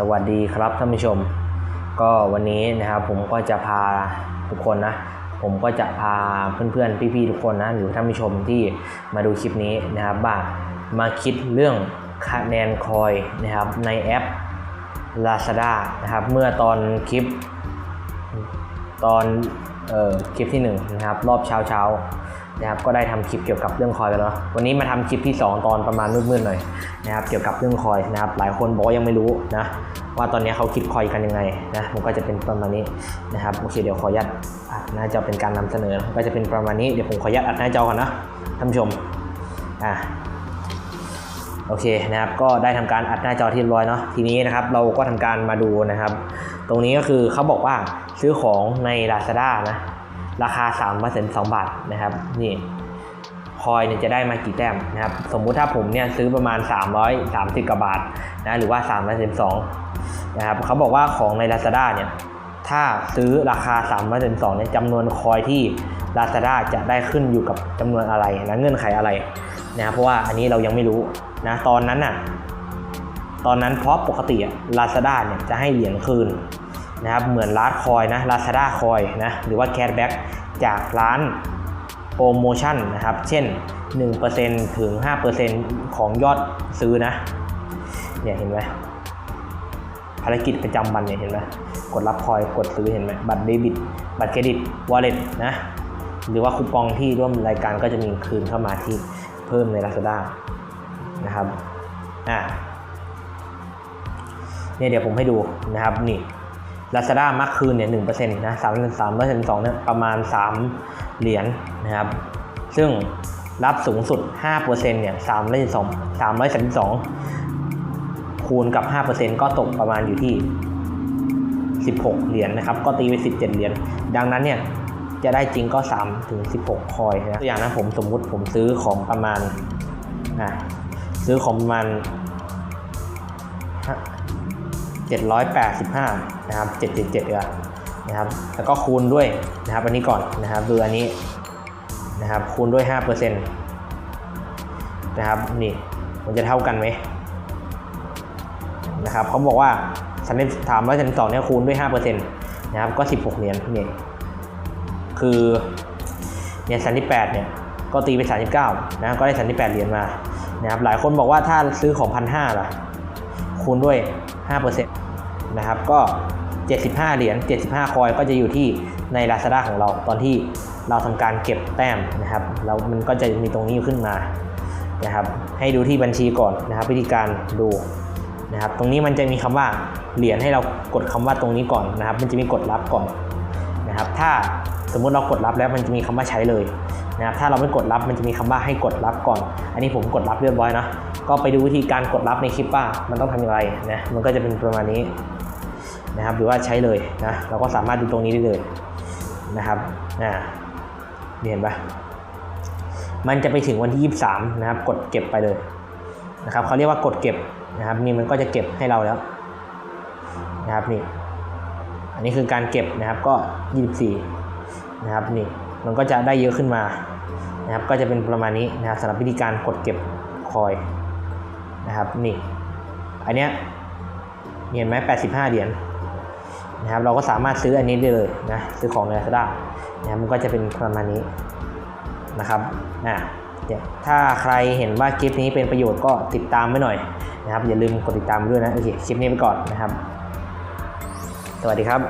สวัสดีครับท่านผู้ชม ก็วันนี้นะครับผมก็จะพาทุกคนนะ ผมก็จะพาเพื่อนๆ พี่ๆ ทุกคนนะหรือท่านผู้ชมที่มาดูคลิปนี้นะครับว่ามาคิดเรื่องคะแนนคอยนะครับในแอป Lazada นะครับเมื่อตอนคลิปตอน คลิปที่1นงนะครับรอบเช้าเช้านะครับก็ได้ทำคลิปเกี่ยวกับเรื่องคอยไปแล้ววันนี้มาทำคลิปที่ 2 ตอนประมาณมืดๆหน่อยนะครับเกี่ยวกับเรื่องคอยนะครับหลายคนบอกยังไม่รู้นะว่าตอนนี้เขาคิดคอยกันยังไงนะผมก็จะเป็นประมาณนี้นะครับโอเคเดี๋ยวขออนุญาตอัดหน้าจอเป็นการนำเสนอก็จะเป็นประมาณนี้เดี๋ยวผมขออนุญาตอัดหน้าจอก่อนนะท่านผู้ชมอะ โอเคนะครับ ก็ได้ทำการอัดหน้าจอที่ร้อยเนาะทีนี้นะครับเราก็ทำการมาดูนะครับ ตรงนี้ก็คือเขาบอกว่าซื้อของใน Lazada นะราคา3 2 2บาทนะครับนี่คอยเนี่ยจะได้มากี่แต้มนะครับสมมุติถ้าผมเนี่ยซื้อประมาณ 330กว่าบาทนะหรือว่า312นะครับเขาบอกว่าของใน Lazada เนี่ยถ้าซื้อราคา312เนี่ยจำนวนคอยที่ Lazada จะได้ขึ้นอยู่กับจำนวนอะไรและเงื่อนไขอะไรนะเพราะว่าอันนี้เรายังไม่รู้ นะตอนนั้นน่ะตอนนั้นเพราะปกติอะ Lazada เนี่ยจะให้เหรียญคืนนะครับเหมือนร้านคอยนะ Lazada คอยนะหรือว่าแค s แบ็กจากร้านโปรโมชั่นนะครับเช่น 1%ถึง 5%ของยอดซื้อนะเนี่ยเห็นไหมภารกิจประจำวันเนี่ยเห็นไหมกดรับคอยกดซื้อเห็นไหมบัตรเดบิต บัตรเครดิตวอลเล็ตนะหรือว่าคูปองที่ร่วมรายการก็จะมีคืนเข้ามาที่เพิ่มใน Lazada นะครับอ่าเนี่ยเดี๋ยวผมให้ดูนะครับนี่ Lazada มักคืนเนี่ยหนึ่งเปอร์เซ็นต์นะสามเปอร์เซ็นต์สามเปอร์เซ็นต์สองเนี่ยประมาณสามเหรียญนะครับ ซึ่งรับสูงสุดห้าเปอร์เซ็นต์เนี่ยสามร้อยสองสามร้อยสามสองคูณกับห้าเปอร์เซ็นต์ก็ตกประมาณอยู่ที่สิบหกเหรียญนะครับ ก็ตีไปสิบเจ็ดเหรียญดังนั้นเนี่ยจะได้จริงก็3ถึง16คอยนะตัวอย่างนะผมสมมุติผมซื้อของประมาณอะ ซื้อของมาณ785นะครับ777เออนะครับแล้วก็คูณด้วยนะครับอันนี้ก่อนนะครับดูอันนี้นะครับคูณด้วย5%นะครับนี่มันจะเท่ากันไหมนะครับเขาบอกว่าสันนิษฐานว่าสันสองเนี่ยคูณด้วย5%นะครับก็ 16 เหรียญนี่คือเนี่ยสันที่8เนี่ยก็ตีไป39นะก็ได้สันที่8เหรียญมา นะครับหลายคนบอกว่าถ้าซื้อของพันห้าล่ะคูณด้วย5%นะครับก็ 75 เหรียญ75 คอยก็จะอยู่ที่ใน Lazada ของเราตอนที่เราทำการเก็บแต้มนะครับแล้วมันก็จะมีตรงนี้ขึ้นมานะครับให้ดูที่บัญชีก่อนนะครับวิธีการดูนะครับตรงนี้มันจะมีคำว่าเหรียญให้เรากดคำว่าตรงนี้ก่อนนะครับ มันจะมีกดรับก่อนนะครับถ้าสมมุติเรากดรับแล้วมันจะมีคำว่าใช้เลย นะครับถ้าเราไม่กดรับมันจะมีคำว่าให้กดรับก่อน อันนี้ผมกดรับเรียบร้อยนะก็ไปดูวิธีการกดรับในคลิปว่ามันต้องทำอย่างไรนะมันก็จะเป็นประมาณนี้นะครับหรือว่าใช้เลยนะเราก็สามารถดูตรงนี้ได้เลยนะครับนี่เห็นปะมันจะไปถึงวันที่ 23 นะครับ กดเก็บไปเลยนะครับเขาเรียกว่ากดเก็บนะครับนี่มันก็จะเก็บให้เราแล้วนะครับนี่อันนี้คือการเก็บนะครับก็ 24 นะครับนี่มันก็จะได้เยอะขึ้นมานะครับก็จะเป็นประมาณนี้นะครับสำหรับวิธีการกดเก็บคอยนะครับนี่อันเนี้ยเห็นไหม85 เหรียญนะครับเราก็สามารถซื้ออันนี้ได้เลยนะซื้อของใน Lazada นะครับมันก็จะเป็นประมาณนี้นะครับอ่าถ้าใครเห็นว่าคลิปนี้เป็นประโยชน์ก็ติดตามไว้หน่อยนะครับอย่าลืมกดติดตามด้วยนะโอเคคลิปนี้ไปก่อนนะครับ สวัสดีครับ